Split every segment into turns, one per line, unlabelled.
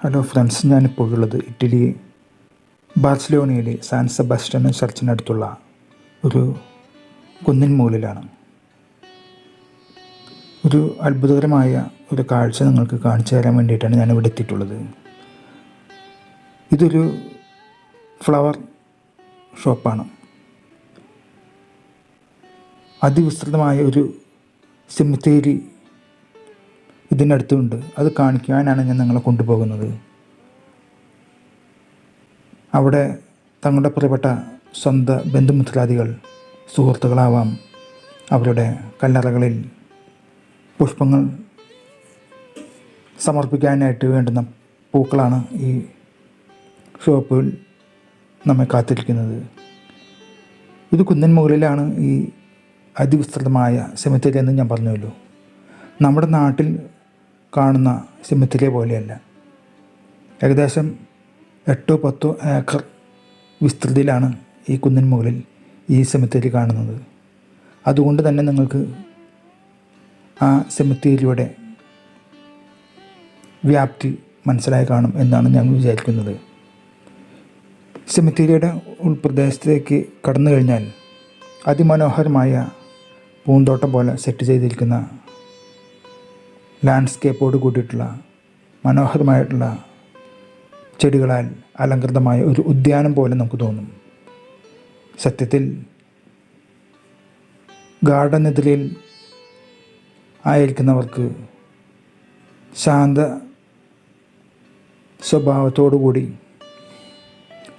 Hello friends ഞാനിപ്പോൾ ഉള്ളത് Italy ബാർസലോണയിലെ സാൻ സെബാസ്റ്റ്യൻ ചർച്ചിനടുത്തുള്ള ഒരു കുന്നിൻ മുകളിലാണ്. ഒരു അത്ഭുതകരമായ ഒരു കാഴ്ച നിങ്ങൾക്ക് കാണിച്ചു തരാൻ വേണ്ടിയിട്ടാണ് ഞാൻ ഇവിടെ എത്തിയിട്ടുള്ളത്. ഇതൊരു ഫ്ലവർ ഷോപ്പാണ്. അതിവിസ്തൃതമായ ഒരു സെമിത്തേരി ഇതിനടുത്തുണ്ട്. അത് കാണിക്കാനാണ് ഞാൻ നിങ്ങളെ കൊണ്ടുപോകുന്നത്. അവിടെ തങ്ങളുടെ പ്രിയപ്പെട്ട സ്വന്തം ബന്ധുമിത്രാദികൾ സുഹൃത്തുക്കളാവാം. അവരുടെ കല്ലറകളിൽ പുഷ്പങ്ങൾ സമർപ്പിക്കാനായിട്ട് വേണ്ടുന്ന പൂക്കളാണ് ഈ ഷോപ്പിൽ നമ്മെ കാത്തിരിക്കുന്നത്. ഇത് കുന്നിൻ മുകളിലാണ് ഈ അതിവിസ്തൃതമായ സെമിത്തേരി എന്ന് ഞാൻ പറഞ്ഞല്ലോ നമ്മുടെ നാട്ടിൽ കാണുന്ന സെമിത്തേരിയെ പോലെയല്ല. ഏകദേശം എട്ടോ പത്തോ ഏക്കർ വിസ്തൃതിയിലാണ് ഈ കുന്നിൻ മുകളിൽ ഈ സെമിത്തേരി കാണുന്നത്. അതുകൊണ്ട് തന്നെ നിങ്ങൾക്ക് ആ സെമിത്തേരിയുടെ വ്യാപ്തി മനസ്സിലായി കാണും എന്നാണ് ഞങ്ങൾ വിചാരിക്കുന്നത്. സെമിത്തേരിയുടെ ഉൾപ്രദേശത്തേക്ക് കടന്നു കഴിഞ്ഞാൽ അതിമനോഹരമായ പൂന്തോട്ടം പോലെ സെറ്റ് ചെയ്തിരിക്കുന്ന ലാൻഡ്സ്കേപ്പോട് കൂടിയിട്ടുള്ള മനോഹരമായിട്ടുള്ള ചെടികളാൽ അലങ്കൃതമായ ഒരു ഉദ്യാനം പോലെ നമുക്ക് തോന്നും. സത്യത്തിൽ ഗാർഡൻ എതിരിൽ ആയിരിക്കുന്നവർക്ക് ശാന്ത സ്വഭാവത്തോടുകൂടി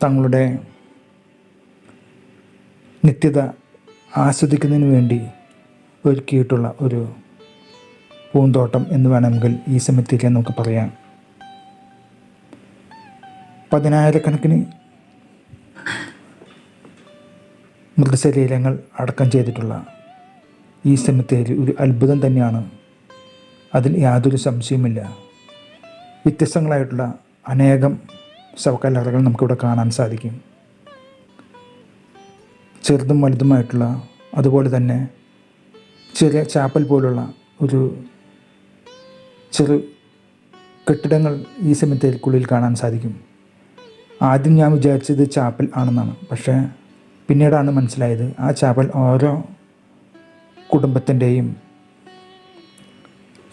തങ്ങളുടെ നിത്യത ആസ്വദിക്കുന്നതിന് വേണ്ടി ഒരുക്കിയിട്ടുള്ള ഒരു പൂന്തോട്ടം എന്ന് വേണമെങ്കിൽ ഈ സെമിത്തേരിയെ നമുക്ക് പറയാം. പതിനായിരക്കണക്കിന് മൃതശരീരങ്ങൾ അടക്കം ചെയ്തിട്ടുള്ള ഈ സെമിത്തേരി ഒരു അത്ഭുതം തന്നെയാണ്. അതിൽ യാതൊരു സംശയവുമില്ല. വ്യത്യസ്തങ്ങളായിട്ടുള്ള അനേകം ശവക്കല്ലറകൾ നമുക്കിവിടെ കാണാൻ സാധിക്കും. ചെറുതും വലുതുമായിട്ടുള്ള അതുപോലെ തന്നെ ചെറിയ ചാപ്പൽ പോലുള്ള ഒരു ചെറു കെട്ടിടങ്ങൾ ഈ സെമിത്തേരിക്കുള്ളിൽ കാണാൻ സാധിക്കും. ആദ്യം ഞാൻ വിചാരിച്ചത് ചാപ്പൽ ആണെന്നാണ്. പക്ഷേ പിന്നീടാണ് മനസ്സിലായത് ആ ചാപ്പൽ ഓരോ കുടുംബത്തിന്റെയും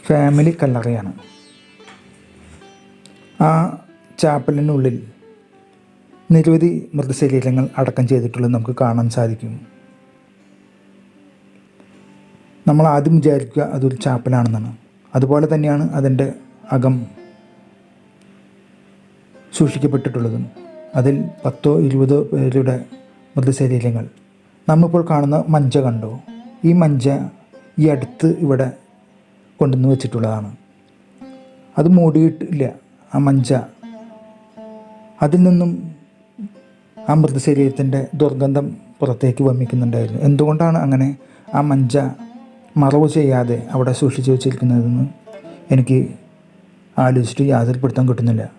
ഫാമിലി കല്ലറയാണ്. ആ ചാപ്പലിനുള്ളിൽ നിരവധി മൃതശരീരങ്ങൾ അടക്കം ചെയ്തിട്ടുള്ളത് നമുക്ക് കാണാൻ സാധിക്കും. നമ്മൾ ആദ്യം വിചാരിക്കുക അതൊരു ചാപ്പലാണെന്നാണ്. അതുപോലെ തന്നെയാണ് അതിന്റെ അകം സൂക്ഷിക്കപ്പെട്ടിട്ടുള്ളതും. അതിൽ പത്തോ ഇരുപതോ പേരുടെ മൃതശരീരങ്ങൾ. നമ്മിപ്പോൾ കാണുന്ന മഞ്ച കണ്ടോ? ഈ മഞ്ച ഈ അടുത്ത് ഇവിടെ കൊണ്ടുവന്ന് വെച്ചിട്ടുള്ളതാണ്. അത് മൂടിയിട്ടില്ല ആ മഞ്ച. അതിൽ നിന്നും ആ മൃതശരീരത്തിന്റെ ദുർഗന്ധം പുറത്തേക്ക് വമിക്കുന്നുണ്ടായിരുന്നു. എന്തുകൊണ്ടാണ് അങ്ങനെ ആ മഞ്ച മറവ് ചെയ്യാതെ അവിടെ സൂക്ഷിച്ചു വെച്ചിരിക്കുന്നതെന്ന് എനിക്ക് ആലോചിച്ചിട്ട് യാതൊരു പിടുത്തം കിട്ടുന്നില്ല.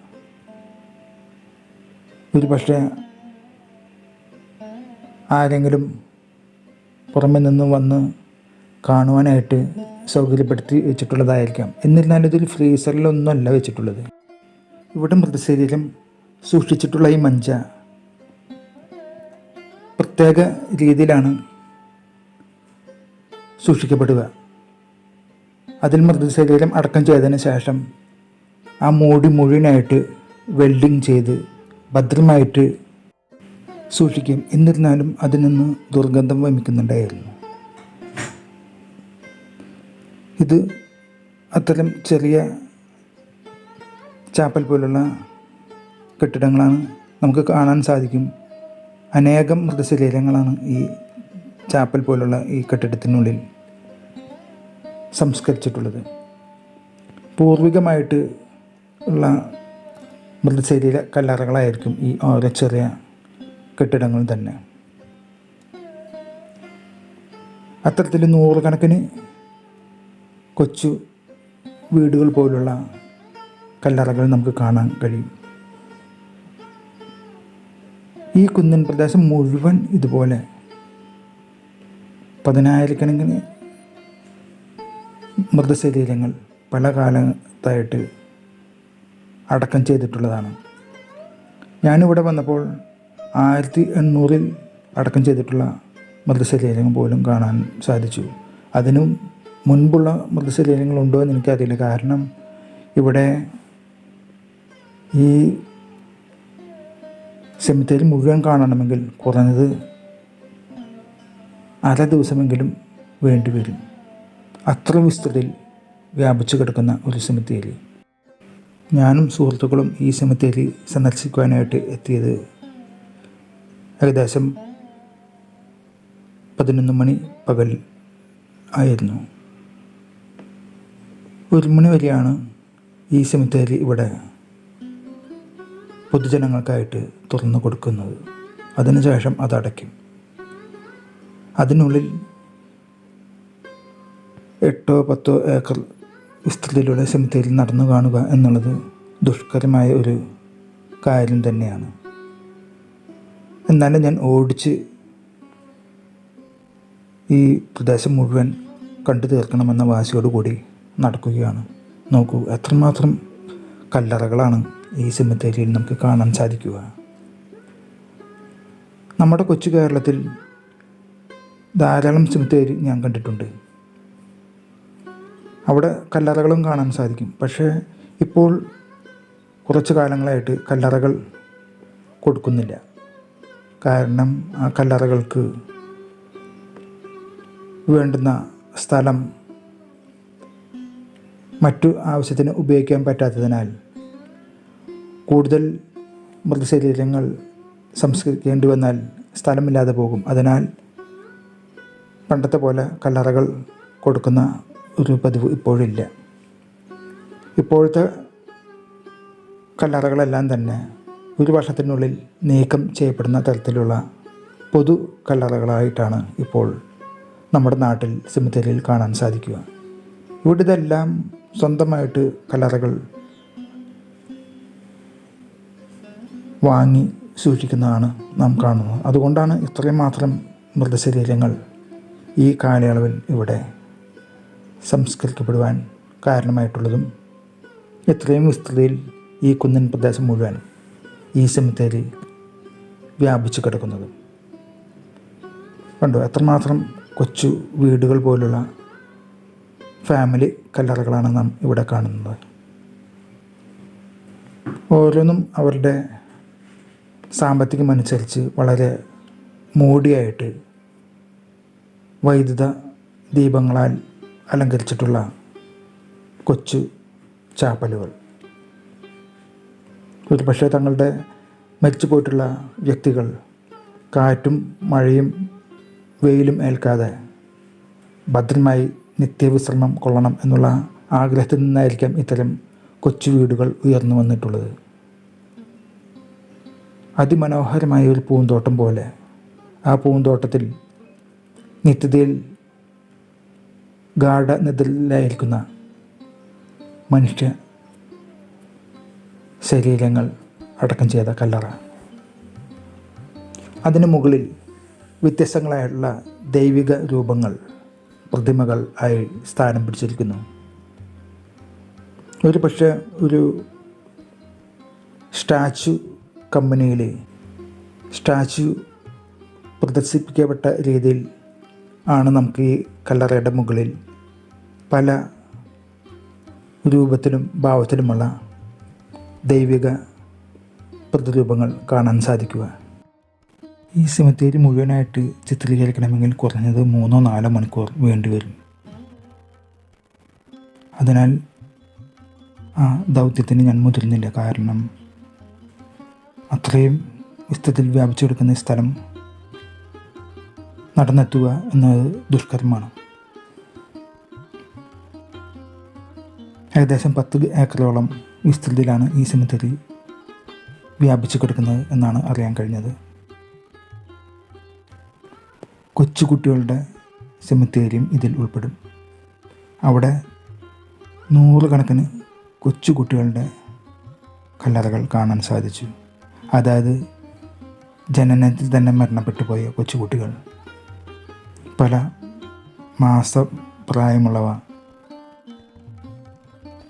ഒരു പക്ഷേ ആരെങ്കിലും പുറമെ നിന്ന് വന്ന് കാണുവാനായിട്ട് സൗകര്യപ്പെടുത്തി വെച്ചിട്ടുള്ളതായിരിക്കാം. എന്നിരുന്നാലും ഇതൊരു ഫ്രീസറിലൊന്നുമല്ല വെച്ചിട്ടുള്ളത്. ഇവിടെ മൃതശരീരം സൂക്ഷിച്ചിട്ടുള്ള ഈ മഞ്ച പ്രത്യേക രീതിയിലാണ് സൂക്ഷിക്കപ്പെടുക. അതിൽ മൃതശരീരം അടക്കം ചെയ്തതിന് ശേഷം ആ മൂടി മുഴുവനായിട്ട് വെൽഡിങ് ചെയ്ത് ഭദ്രമായിട്ട് സൂക്ഷിക്കും. എന്നിരുന്നാലും അതിൽ നിന്ന് ദുർഗന്ധം വമിക്കുന്നുണ്ടായിരുന്നു. ഇത് അത്തരം ചെറിയ ചാപ്പൽ പോലുള്ള കെട്ടിടങ്ങളാണ് നമുക്ക് കാണാൻ സാധിക്കും. അനേകം മൃതശരീരങ്ങളാണ് ഈ ചാപ്പൽ പോലുള്ള ഈ കെട്ടിടത്തിനുള്ളിൽ. സംസ്കരിച്ചിട്ടുള്ളത്. പൂർവികമായിട്ട് ഉള്ള മൃതശൈലിയിലെ കല്ലറകളായിരിക്കും ഈ ഓരോ ചെറിയ കെട്ടിടങ്ങൾ തന്നെ. അത്തരത്തിൽ നൂറുകണക്കിന് കൊച്ചു വീടുകൾ പോലുള്ള കല്ലറകൾ നമുക്ക് കാണാൻ കഴിയും. ഈ കുന്നിൻ പ്രദേശം മുഴുവൻ ഇതുപോലെ പതിനായിരക്കണക്കിന് മൃതശരീരങ്ങൾ പല കാലത്തായിട്ട് അടക്കം ചെയ്തിട്ടുള്ളതാണ്. ഞാനിവിടെ വന്നപ്പോൾ ആയിരത്തി എണ്ണൂറിൽ അടക്കം ചെയ്തിട്ടുള്ള മൃതശരീരങ്ങൾ പോലും കാണാൻ സാധിച്ചു. അതിനും മുൻപുള്ള മൃതശരീരങ്ങളുണ്ടോ എന്ന് എനിക്കറിയില്ല. കാരണം ഇവിടെ ഈ സെമിത്തേരി മുഴുവൻ കാണണമെങ്കിൽ കുറഞ്ഞത് അര ദിവസമെങ്കിലും വേണ്ടി വരും. അത്ര വിസ്തൃതിയിൽ വ്യാപിച്ചു കിടക്കുന്ന ഒരു സെമിത്തേരി. ഞാനും സുഹൃത്തുക്കളും ഈ സെമിത്തേരി സന്ദർശിക്കുവാനായിട്ട് എത്തിയത് ഏകദേശം പതിനൊന്ന് മണി പകൽ ആയിരുന്നു. ഒരു മണി വരെയാണ് ഈ സെമിത്തേരി ഇവിടെ പൊതുജനങ്ങൾക്കായിട്ട് തുറന്നു കൊടുക്കുന്നത്. അതിനുശേഷം അത് അതിനുള്ളിൽ എട്ടോ പത്തോ ഏക്കർ വിസ്തൃതിയിലുള്ള സെമിത്തേരിയിൽ നടന്നു കാണുക എന്നുള്ളത് ദുഷ്കരമായ ഒരു കാര്യം തന്നെയാണ്. എന്നാലും ഞാൻ ഓടിച്ച് ഈ പ്രദേശം മുഴുവൻ കണ്ടു തീർക്കണമെന്ന വാശിയോടുകൂടി നടക്കുകയാണ്. നോക്കൂ എത്രമാത്രം കല്ലറകളാണ് ഈ സെമിത്തേരിയിൽ നമുക്ക് കാണാൻ സാധിക്കുക. നമ്മുടെ കൊച്ചു കേരളത്തിൽ ധാരാളം സെമിത്തേരി ഞാൻ കണ്ടിട്ടുണ്ട്. അവിടെ കല്ലറകളും കാണാൻ സാധിക്കും. പക്ഷേ ഇപ്പോൾ കുറച്ച് കാലങ്ങളായിട്ട് കല്ലറകൾ കൊടുക്കുന്നില്ല. കാരണം ആ കല്ലറകൾക്ക് വേണ്ടുന്ന സ്ഥലം മറ്റു ആവശ്യത്തിന് ഉപയോഗിക്കാൻ പറ്റാത്തതിനാൽ കൂടുതൽ മൃതശരീരങ്ങൾ സംസ്കരിക്കേണ്ടി വന്നാൽ സ്ഥലമില്ലാതെ പോകും. അതിനാൽ പണ്ടത്തെ പോലെ കല്ലറകൾ കൊടുക്കുന്ന ഒരു പതിവ് ഇപ്പോഴില്ല. ഇപ്പോഴത്തെ കല്ലറകളെല്ലാം തന്നെ ഒരു വർഷത്തിനുള്ളിൽ നീക്കം ചെയ്യപ്പെടുന്ന തരത്തിലുള്ള പൊതു കല്ലറകളായിട്ടാണ് ഇപ്പോൾ നമ്മുടെ നാട്ടിൽ സെമിത്തേരിയിൽ കാണാൻ സാധിക്കുക. ഇവിടെ ഇതെല്ലാം സ്വന്തമായിട്ട് കല്ലറകൾ വാങ്ങി സൂക്ഷിക്കുന്നതാണ് നാം കാണുന്നത്. അതുകൊണ്ടാണ് ഇത്രയും മാത്രം മൃതശരീരങ്ങൾ ഈ കാലയളവിൽ ഇവിടെ സംസ്കരിക്കപ്പെടുവാൻ കാരണമായിട്ടുള്ളതും എത്രയും വിസ്തൃതിയിൽ ഈ കുന്നൻ പ്രദേശം മുഴുവൻ ഈ സെമിത്തേരി വ്യാപിച്ചു കിടക്കുന്നതും. കണ്ടോ? എത്രമാത്രം കൊച്ചു വീടുകൾ പോലുള്ള ഫാമിലി കല്ലറകളാണ് നാം ഇവിടെ കാണുന്നത്. ഓരോന്നും അവരുടെ സാമ്പത്തികമനുസരിച്ച് വളരെ മോടിയായിട്ട് വൈദ്യുത ദീപങ്ങളാൽ അലങ്കരിച്ചിട്ടുള്ള കൊച്ചു ചാപ്പലുകൾ. ഒരുപക്ഷെ തങ്ങളുടെ മരിച്ചു പോയിട്ടുള്ള വ്യക്തികൾ കാറ്റും മഴയും വെയിലും ഏൽക്കാതെ ഭദ്രമായി നിത്യവിശ്രമം കൊള്ളണം എന്നുള്ള ആഗ്രഹത്തിൽ നിന്നായിരിക്കാം ഇത്തരം കൊച്ചു വീടുകൾ ഉയർന്നു വന്നിട്ടുള്ളത്. അതിമനോഹരമായ ഒരു പൂന്തോട്ടം പോലെ ആ പൂന്തോട്ടത്തിൽ നിത്യതയിൽ ഗാഠനിദ്രയിലായിരിക്കുന്ന മനുഷ്യ ശരീരങ്ങൾ അടക്കം ചെയ്ത കല്ലറ. അതിനു മുകളിൽ വ്യത്യസ്തങ്ങളായിട്ടുള്ള ദൈവിക രൂപങ്ങൾ പ്രതിമകൾ ആയി സ്ഥാനം പിടിച്ചിരിക്കുന്നു. ഒരു പക്ഷേ ഒരു സ്റ്റാച്ചു കമ്പനിയിലെ സ്റ്റാച്ചു പ്രദർശിപ്പിക്കപ്പെട്ട രീതിയിൽ ആണ് നമുക്ക് ഈ കല്ലറയുടെ മുകളിൽ പല രൂപത്തിലും ഭാവത്തിലുമുള്ള ദൈവിക പ്രതിരൂപങ്ങൾ കാണാൻ സാധിക്കുക. ഈ സിമത്തേരി മുഴുവനായിട്ട് ചിത്രീകരിക്കണമെങ്കിൽ കുറഞ്ഞത് മൂന്നോ നാലോ മണിക്കൂർ വേണ്ടിവരും അതിനാൽ ആ ദൗത്യത്തിന് ഞാൻ മുതിർന്നില്ല. കാരണം അത്രയും വിസ്തൃതിയിൽ വ്യാപിച്ചെടുക്കുന്ന കിടക്കുന്ന സ്ഥലം നടന്നെത്തുക എന്നത് ദുഷ്കരമാണ് ഏകദേശം പത്ത് ഏക്കറോളം വിസ്തൃതിയിലാണ് ഈ സെമിത്തേരി വ്യാപിച്ചു കിടക്കുന്നത് എന്നാണ് അറിയാൻ കഴിഞ്ഞത്. കൊച്ചുകുട്ടികളുടെ സെമിത്തേരിയും ഇതിൽ ഉൾപ്പെടും. അവിടെ നൂറുകണക്കിന് കൊച്ചുകുട്ടികളുടെ കല്ലറകൾ കാണാൻ സാധിച്ചു. അതായത് ജനനത്തിൽ തന്നെ മരണപ്പെട്ടു പോയ കൊച്ചുകുട്ടികൾ. പല മാസ പ്രായമുള്ളവ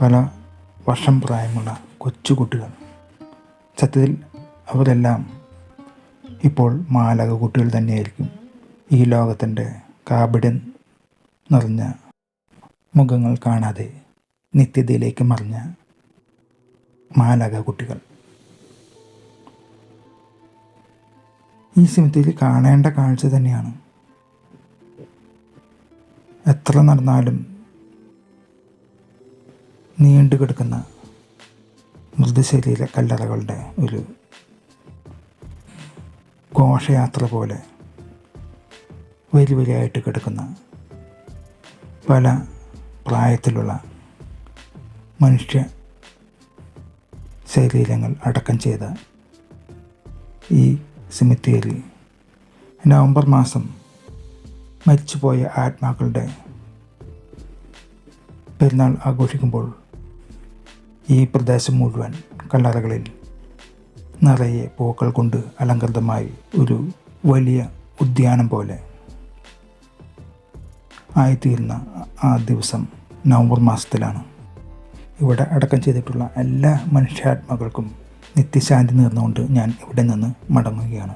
പല വർഷം പ്രായമുള്ള കൊച്ചുകുട്ടികൾ. സത്യത്തിൽ അവരെല്ലാം ഇപ്പോൾ മാലക കുട്ടികൾ തന്നെയായിരിക്കും ഈ ലോകത്തിന്റെ കാബിഡൻ നിറഞ്ഞ മുഖങ്ങൾ കാണാതെ നിത്യതയിലേക്ക് മറിഞ്ഞ മാലക കുട്ടികൾ ഈ സിനിമയിൽ കാണേണ്ട കാഴ്ച തന്നെയാണ് എത്ര നടന്നാലും നീണ്ടു കിടക്കുന്ന മൃദുശൈലിയിലെ കല്ലറകളുടെ ഒരു ഘോഷയാത്ര പോലെ വരി വരിയായിട്ട് കിടക്കുന്ന പല പ്രായത്തിലുള്ള മനുഷ്യ ശരീരങ്ങൾ അടക്കം ചെയ്ത ഈ സിമിത്തേരി നവംബർ മാസം മരിച്ചുപോയ ആത്മാക്കളുടെ പെരുന്നാൾ ആഘോഷിക്കുമ്പോൾ ഈ പ്രദേശം മുഴുവൻ കല്ലറകളിൽ നിറയെ പൂക്കൾ കൊണ്ട് അലങ്കൃതമായി ഒരു വലിയ ഉദ്യാനം പോലെ ആയിത്തീരുന്ന ആ ദിവസം നവംബർ മാസത്തിലാണ്. ഇവിടെ അടക്കം ചെയ്തിട്ടുള്ള എല്ലാ മനുഷ്യാത്മാക്കൾക്കും നിത്യശാന്തി നേർന്നുകൊണ്ട് ഞാൻ ഇവിടെ നിന്ന് മടങ്ങുകയാണ്.